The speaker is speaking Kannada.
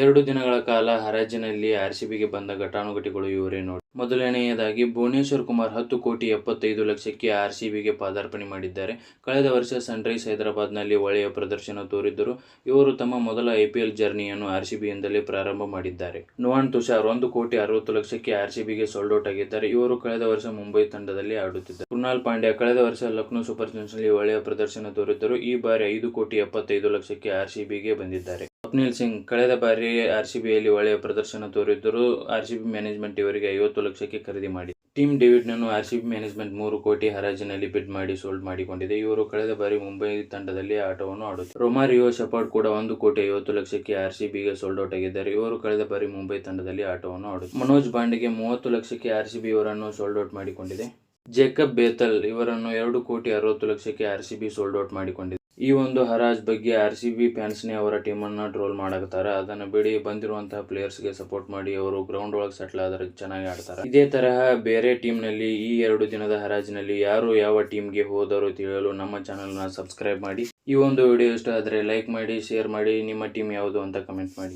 ಎರಡು ದಿನಗಳ ಕಾಲ ಹರಾಜಿನಲ್ಲಿ ಆರ್ಸಿಬಿಗೆ ಬಂದ ಘಟಾನುಘಟಿಗಳು ಇವರೇ ನೋಡಿ. ಮೊದಲನೆಯದಾಗಿ ಭುವನೇಶ್ವರ್ ಕುಮಾರ್ ಹತ್ತು ಕೋಟಿ ಎಪ್ಪತ್ತೈದು ಲಕ್ಷಕ್ಕೆ ಆರ್ಸಿಬಿಗೆ ಪಾದಾರ್ಪಣೆ ಮಾಡಿದ್ದಾರೆ. ಕಳೆದ ವರ್ಷ ಸನ್ರೈಸ್ ಹೈದರಾಬಾದ್ನಲ್ಲಿ ಒಳ್ಳೆಯ ಪ್ರದರ್ಶನ ತೋರಿದ್ದರು. ಇವರು ತಮ್ಮ ಮೊದಲ ಐಪಿಎಲ್ ಜರ್ನಿಯನ್ನು ಆರ್ಸಿಬಿಯಿಂದಲೇ ಪ್ರಾರಂಭ ಮಾಡಿದ್ದಾರೆ. ನುವಾನ್ ತುಷಾರ್ ಒಂದು ಕೋಟಿ ಅರವತ್ತು ಲಕ್ಷಕ್ಕೆ ಆರ್ಸಿಬಿಗೆ ಸೋಲ್ಡ್ ಔಟ್ ಆಗಿದ್ದಾರೆ ಇವರು ಕಳೆದ ವರ್ಷ ಮುಂಬೈ ತಂಡದಲ್ಲಿ ಆಡುತ್ತಿದ್ದಾರೆ. ಕೃಣಾಲ್ ಪಾಂಡ್ಯ ಕಳೆದ ವರ್ಷ ಲಕ್ನೋ ಸೂಪರ್ ಕಿಂಗ್ಸ್ನಲ್ಲಿ ಒಳ್ಳೆಯ ಪ್ರದರ್ಶನ ತೋರಿದ್ದರು. ಈ ಬಾರಿ ಐದು ಕೋಟಿ ಎಪ್ಪತ್ತೈದು ಲಕ್ಷಕ್ಕೆ ಆರ್ಸಿಬಿಗೆ ಬಂದಿದ್ದಾರೆ. ಸ್ವಪ್ನಿಲ್ ಸಿಂಗ್, ಕಳೆದ ಬಾರಿ ಆರ್ಸಿಬಿಯಲ್ಲಿ ಒಳ್ಳೆಯ ಪ್ರದರ್ಶನ ತೋರಿದ್ದರು ಆರ್ಸಿಬಿ ಮ್ಯಾನೇಜ್ಮೆಂಟ್ ಇವರಿಗೆ ಐವತ್ತು ಲಕ್ಷಕ್ಕೆ ಖರೀದಿ ಮಾಡಿ. ಟೀಮ್ ಡೇವಿಡ್ನನ್ನು ಆರ್ಸಿಬಿ ಮ್ಯಾನೇಜ್ಮೆಂಟ್ ಮೂರು ಕೋಟಿ ಹರಾಜಿನಲ್ಲಿ ಬಿಡ್ ಮಾಡಿ ಸೋಲ್ಡ್ ಮಾಡಿಕೊಂಡಿದೆ. ಇವರು ಕಳೆದ ಬಾರಿ ಮುಂಬೈ ತಂಡದಲ್ಲಿ ಆಟವನ್ನು ಆಡುತ್ತಾರೆ. ರೊಮಾರಿಯೋ ಶೆಪರ್ಡ್ ಕೂಡ ಒಂದು ಕೋಟಿ ಐವತ್ತು ಲಕ್ಷಕ್ಕೆ ಆರ್ಸಿಬಿಗೆ ಸೋಲ್ಡ್ ಔಟ್ ಆಗಿದ್ದಾರೆ. ಇವರು ಕಳೆದ ಬಾರಿ ಮುಂಬೈ ತಂಡದಲ್ಲಿ ಆಟವನ್ನು ಆಡುತ್ತಾರೆ. ಮನೋಜ್ ಬಾಂಡಿಗೆ ಮೂವತ್ತು ಲಕ್ಷಕ್ಕೆ ಆರ್ಸಿಬಿ ಇವರನ್ನು ಸೋಲ್ಡ್ ಔಟ್ ಮಾಡಿಕೊಂಡಿದೆ. ಜೇಕಬ್ ಬೇತಲ್ ಇವರನ್ನು ಎರಡು ಕೋಟಿ ಅರವತ್ತು ಲಕ್ಷಕ್ಕೆ ಆರ್ಸಿಬಿ ಸೋಲ್ಡ್ ಔಟ್ ಮಾಡಿಕೊಂಡಿದೆ. ಈ ಒಂದು ಹರಾಜ್ ಬಗ್ಗೆ ಆರ್ ಸಿ ಬಿ ಫ್ಯಾನ್ಸ್ನೇ ಅವರ ಟೀಮನ್ನು ಟ್ರೋಲ್ ಮಾಡಾಕ್ತಾರೆ ಅದನ್ನು ಬಿಡಿ ಬಂದಿರುವಂತಹ ಪ್ಲೇಯರ್ಸ್ಗೆ ಸಪೋರ್ಟ್ ಮಾಡಿ ಅವರು ಗ್ರೌಂಡ್ ಒಳಗೆ ಸೆಟ್ಲ್ ಆದರೆ ಚೆನ್ನಾಗಿ ಆಡ್ತಾರೆ. ಇದೇ ತರಹ ಬೇರೆ ಟೀಮ್ನಲ್ಲಿ ಈ ಎರಡು ದಿನದ ಹರಾಜಿನಲ್ಲಿ ಯಾರು ಯಾವ ಟೀಮ್ಗೆ ಹೋದರು ತಿಳಿಯಲು ನಮ್ಮ ಚಾನಲ್ನ ಸಬ್ಸ್ಕ್ರೈಬ್ ಮಾಡಿ. ಈ ಒಂದು ವಿಡಿಯೋ ಇಷ್ಟ ಆದರೆ ಲೈಕ್ ಮಾಡಿ ಶೇರ್ ಮಾಡಿ, ನಿಮ್ಮ ಟೀಮ್ ಯಾವುದು ಅಂತ ಕಮೆಂಟ್ ಮಾಡಿ.